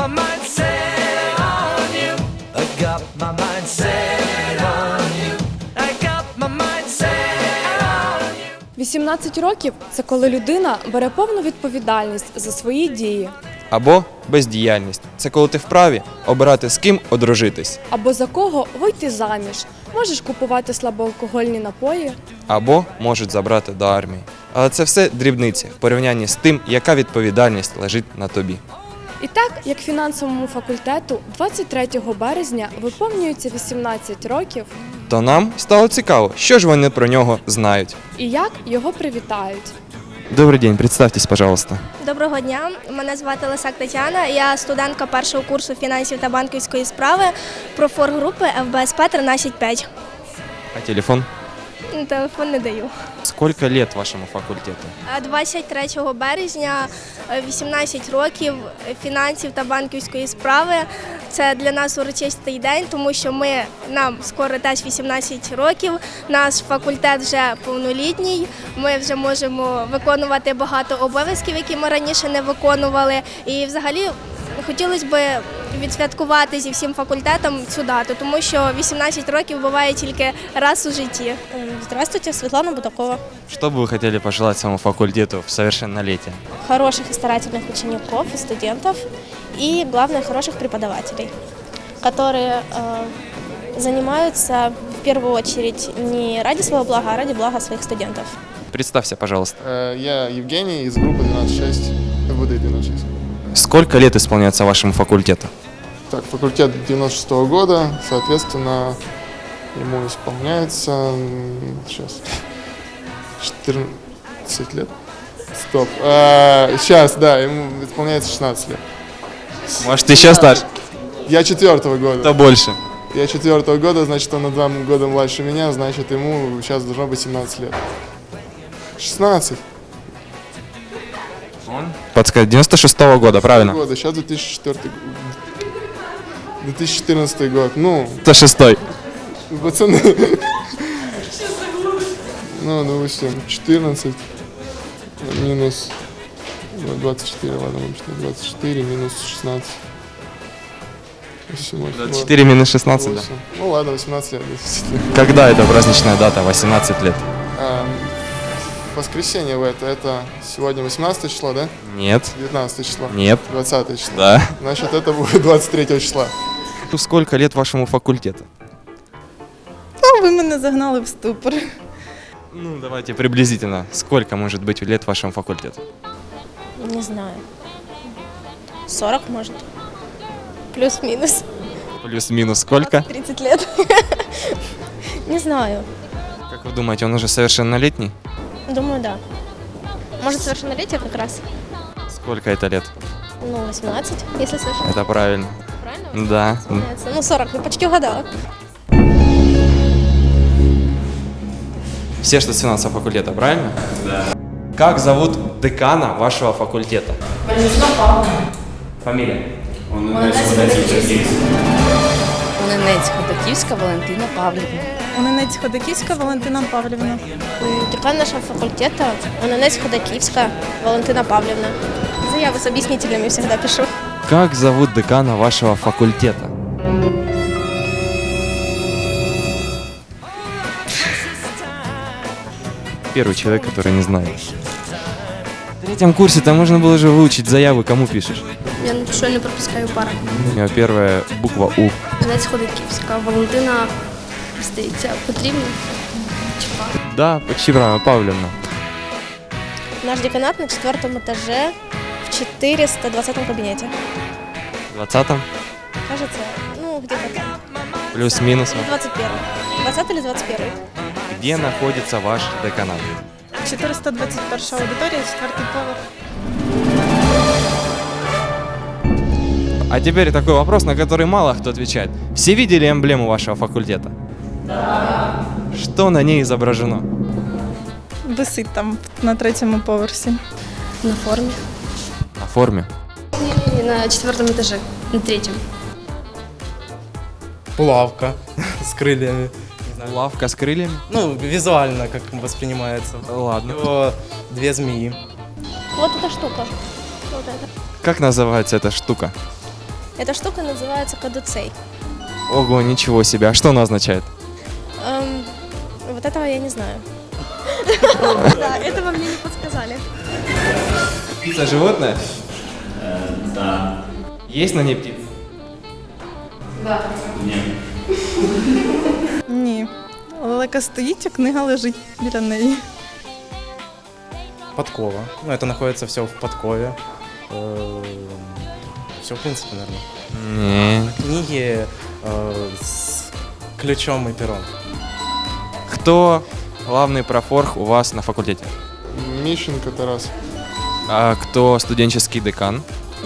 my mind set on you. I got my mind set on you. I got my mind set on you. 18 років це коли людина бере повну відповідальність за свої дії Або бездіяльність. Це коли ти вправі обирати з ким одружитись. або за кого вийти заміж. Можеш купувати слабоалкогольні напої. або можуть забрати до армії. Але це все дрібниці в порівнянні з тим, яка відповідальність лежить на тобі. І так, як фінансовому факультету 23 березня виповнюється 18 років, То нам стало цікаво, що ж вони про нього знають. і як його привітають. Добрий день, представтесь, пожалуйста. Доброго дня, мене звати Лисак Тетяна. Я студентка першого курсу фінансів та банківської справи профоргрупи ФБСП 135. А телефон? Телефон не даю. Сколько лет вашему факультету? А 23 березня е, 18 років фінансів та банківської справи. Це для нас урочистий день, тому що ми нам скоро теж 18 років. Наш факультет вже повнолітній. Ми вже можемо виконувати багато обов'язків, які ми раніше не виконували. І взагалі хотілося б відсвяткувати зі всім факультетом цю дату, тому що 18 років буває тільки раз у житті. Здравствуйте, Светлана Будакова. Что бы вы хотели пожелать своему факультету в совершеннолетие? Хороших и старательных учеников и студентов, и, главное, хороших преподавателей, которые э, занимаются в первую очередь не ради своего блага, а ради блага своих студентов. Представься, пожалуйста. Э, Я Евгений из группы 126, МВД 126. Сколько лет исполняется вашему факультету? Так, факультет 96 года, соответственно, ему исполняется сейчас 14 лет. Стоп. Э, Сейчас, да, ему исполняется 16 лет. Может, еще старше? Я четвертого года. То больше. Я четвертого года, значит, он на два года младше меня, значит, ему сейчас должно быть 17 лет. 16 Подсказать, 96 года, правильно? года, сейчас 2004 г- 2014 год. Ну, 96 Пацаны. Ну, допустим, 14 минус ну, 24, ладно, будем считать, 24 минус 16. 18, 24 минус 16, да. Ну ладно, 18 лет, 10 лет. Когда эта праздничная дата? 18 лет. А, воскресенье в это, это сегодня 18 число, да? Нет. 19 число? Нет. 20 число. Да. Значит, это будет 23 числа. Сколько лет вашему факультету? Та ви мене загнали в ступор. Ну, давайте приблизительно. Сколько может быть лет вашему факультету? Не знаю. 40, может. Плюс-минус. Плюс-минус сколько? 30 лет. Не знаю. Как вы думаете, он уже совершеннолетний? Думаю, да. Может, совершеннолетие как раз? Сколько это лет? Ну, 18, если совершенно. Это правильно. Правильно? Да. Получается. Ну, 40, ну почти угадала. Все, что с финансового факультета, правильно? Да. Как зовут декана вашего факультета? Валентина Павловна. Фамилия? Оненець Ходаківська Валентина Павлівна. Оненець Ходаківська Валентина Павлівна. М, Декан нашего факультета Ананес Ходакивска Валентина Павловна. Заявы с объяснительными всегда пишу. Как зовут декана вашего факультета? Первый человек, который не знает. В третьем курсе там можно было же выучить заявы, кому пишешь. Я що не пропускаю пара. У него первая буква У. Анець Ходаківська, Валентина, здається, потрібна. Да, почти правильно, Павловна. Наш деканат на четвертом этаже в 420 кабинете. В 20-м? Кажется, ну, где-то там. Плюс-минус. Или 21 20 или 21 Где находится ваш деканат? 421 аудиторія, четвертий поверх. А теперь такой вопрос, на который мало кто отвечает. Все видели эмблему вашего факультета? Да. Что на ней изображено? Висить там на третьому поверсі. На формі. На форме. І на четвертому етажі, на третьому. Булавка с крыльями. Не знаю. Лавка с крыльями? Ну, визуально, как воспринимается. Ладно. Еще две змеи. Вот эта штука. Вот это. Как называется эта штука? Эта штука называется кадуцей. Ого, ничего себе. А что оно означает? Эм, вот этого я не знаю. Да, этого мне не подсказали. Птица животное? да. Есть на ней птица? Ні. Лелека стоїть, а книга лежить біля неї. Подкова. Ну, это находится все в подкове. Все, в принципе, наверное. Не. Книги э, с ключом и пером. Кто главный профорг у вас на факультете? Мищенко Тарас. А кто студенческий декан?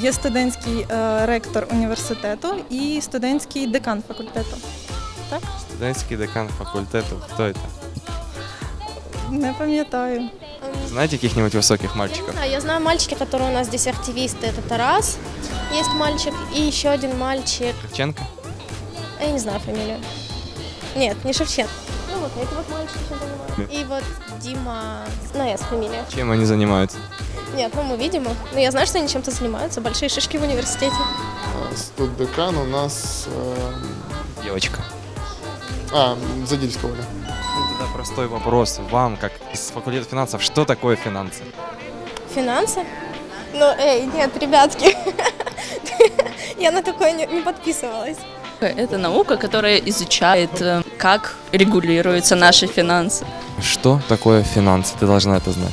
Є студентський е, ректор університету і студентський декан факультету. Студентский декан факультета. Кто это? Не пам'ятаю. Знаете каких-нибудь высоких мальчиков? А, я знаю мальчики, которые у нас здесь активисты. Это Тарас, есть мальчик, и еще один мальчик. Шевченко? А Я не знаю фамилию. Нет, не Шевченко. Ну вот, эти вот чем занимаются. И вот Дима, ну, я с фамилия. Чем они занимаются? Нет, ну мы видим их. Но я знаю, что они чем-то занимаются. Большие шишки в университете. А, Студдекан у нас... э, Девочка. А, Задильского, Оля. Ну, Тогда простой вопрос. Вам, как из факультета финансов, что такое финансы? Финансы? Ну, эй, нет, ребятки. Я на такое не, не подписывалась. Это наука, которая изучает, э, как регулируются наши финансы. Что такое финансы? Ты должна это знать.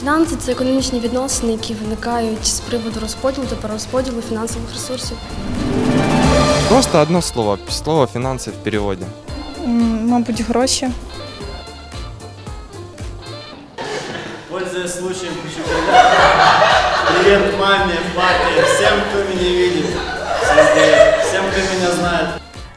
Фінанси це економічні відносини, які виникають з приводу розподілу та перерозподілу фінансових ресурсів. Просто одно слово. Слово финансы в переводе. М, Мабуть, гроші. Пользуясь случаем, хочу передать привет маме, папе, всем, кто меня видит, всем, кто меня знает.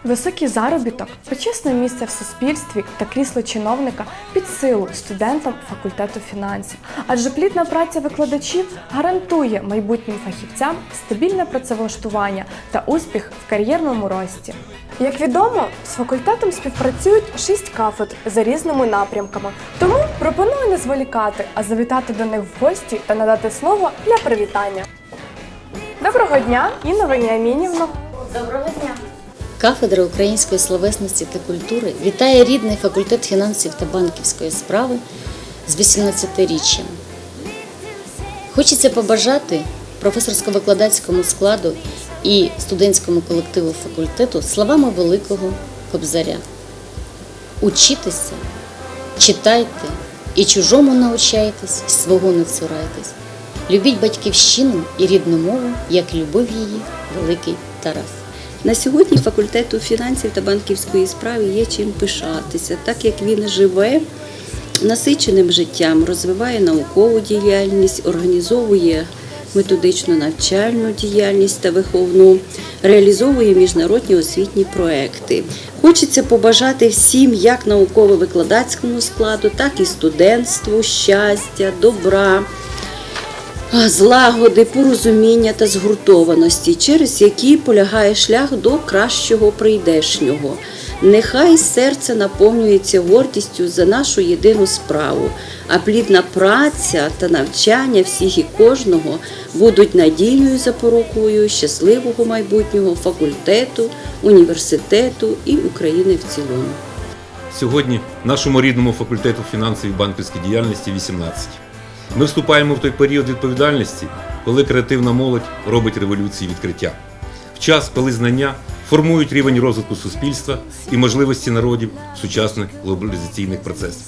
Високий заробіток, почесне місце в суспільстві та крісло чиновника під силу студентам факультету фінансів. Адже плідна праця викладачів гарантує майбутнім фахівцям стабільне працевлаштування та успіх в кар'єрному рості. Як відомо, з факультетом співпрацюють шість кафедр за різними напрямками. Тому пропоную не зволікати, а завітати до них в гості та надати слово для привітання. Доброго дня, Інна Веніамінівна. Кафедра української словесності та культури вітає рідний факультет фінансів та банківської справи з 18-річчям. Хочеться побажати професорсько-викладацькому складу і студентському колективу факультету словами великого кобзаря. Учітеся, читайте і чужому научайтесь, свого не цурайтесь. Любіть батьківщину і рідну мову, як любив її великий Тарас. На сьогодні факультету фінансів та банківської справи є чим пишатися, так як він живе насиченим життям, розвиває наукову діяльність, організовує методичну навчальну діяльність та виховну, реалізовує міжнародні освітні проекти. Хочеться побажати всім, як науково-викладацькому складу, так і студентству, щастя, добра злагоди, порозуміння та згуртованості, через які полягає шлях до кращого прийдешнього. Нехай серце наповнюється гордістю за нашу єдину справу, а плідна праця та навчання всіх і кожного будуть надійною запорукою щасливого майбутнього факультету, університету і України в цілому. Сьогодні нашому рідному факультету фінансової і банківської діяльності 18. Ми вступаємо в той період відповідальності, коли креативна молодь робить революції відкриття. В час, коли знання формують рівень розвитку суспільства і можливості народів сучасних глобалізаційних процесах.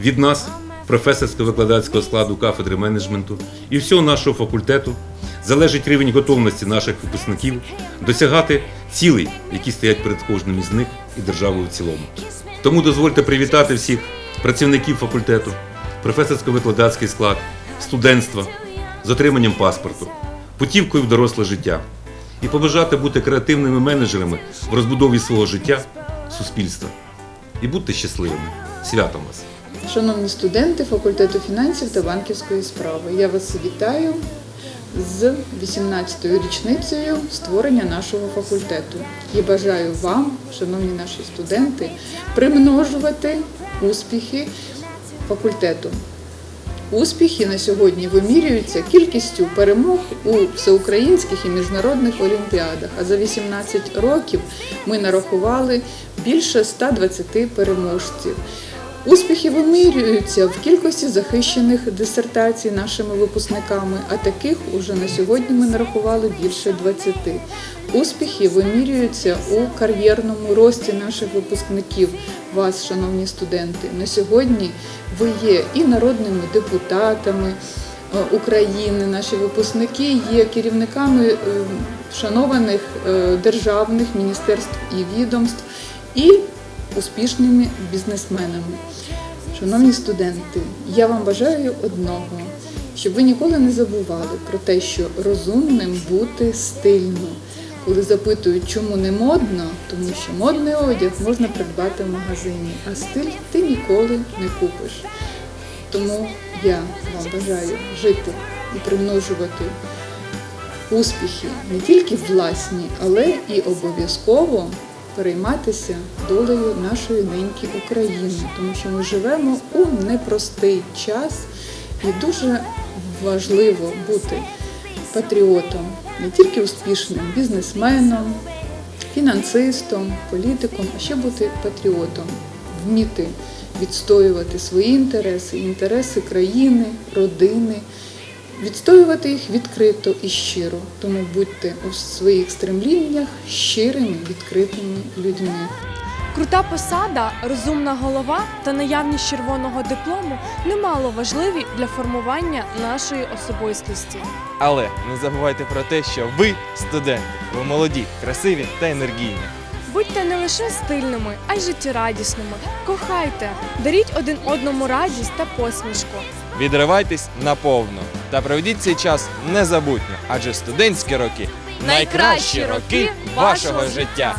Від нас, професорсько-викладацького складу кафедри менеджменту і всього нашого факультету, залежить рівень готовності наших випускників досягати цілей, які стоять перед кожним із них і державою в цілому. Тому дозвольте привітати всіх працівників факультету, професорсько-викладацький склад, студентства з отриманням паспорту, путівкою в доросле життя і побажати бути креативними менеджерами в розбудові свого життя, суспільства. І будьте щасливими. Святом вас! Шановні студенти факультету фінансів та банківської справи, я вас вітаю з 18-ю річницею створення нашого факультету. І бажаю вам, шановні наші студенти, примножувати успіхи факультету Успіхи на сьогодні вимірюються кількістю перемог у всеукраїнських і міжнародних олімпіадах. А за 18 років ми нарахували більше 120 переможців. Успіхи вимірюються в кількості захищених дисертацій нашими випускниками, а таких уже на сьогодні ми нарахували більше 20. Успіхи вимірюються у кар'єрному рості наших випускників, вас, шановні студенти. На сьогодні ви є і народними депутатами е, України, наші випускники є керівниками е, шанованих е, державних міністерств і відомств. І успішними бізнесменами. Шановні студенти, я вам бажаю одного, щоб ви ніколи не забували про те, що розумним бути стильно. Коли запитують, чому не модно, тому що модний одяг можна придбати в магазині, а стиль ти ніколи не купиш. Тому я вам бажаю жити і примножувати успіхи не тільки власні, але і обов'язково перейматися долею нашої неньки України, тому що ми живемо у непростий час і дуже важливо бути патріотом, не тільки успішним бізнесменом, фінансистом, політиком, а ще бути патріотом, вміти відстоювати свої інтереси, інтереси країни, родини, відстоювати їх відкрито і щиро. Тому будьте у своїх стремліннях щирими, відкритими людьми. Крута посада, розумна голова та наявність червоного диплому немало важливі для формування нашої особистості. Але не забувайте про те, що ви студенти, ви молоді, красиві та енергійні. Будьте не лише стильними, а й життєрадісними. Кохайте, даріть один одному радість та посмішку. Відривайтесь наповну та проведіть цей час незабутньо, адже студентські роки найкращі роки вашого життя.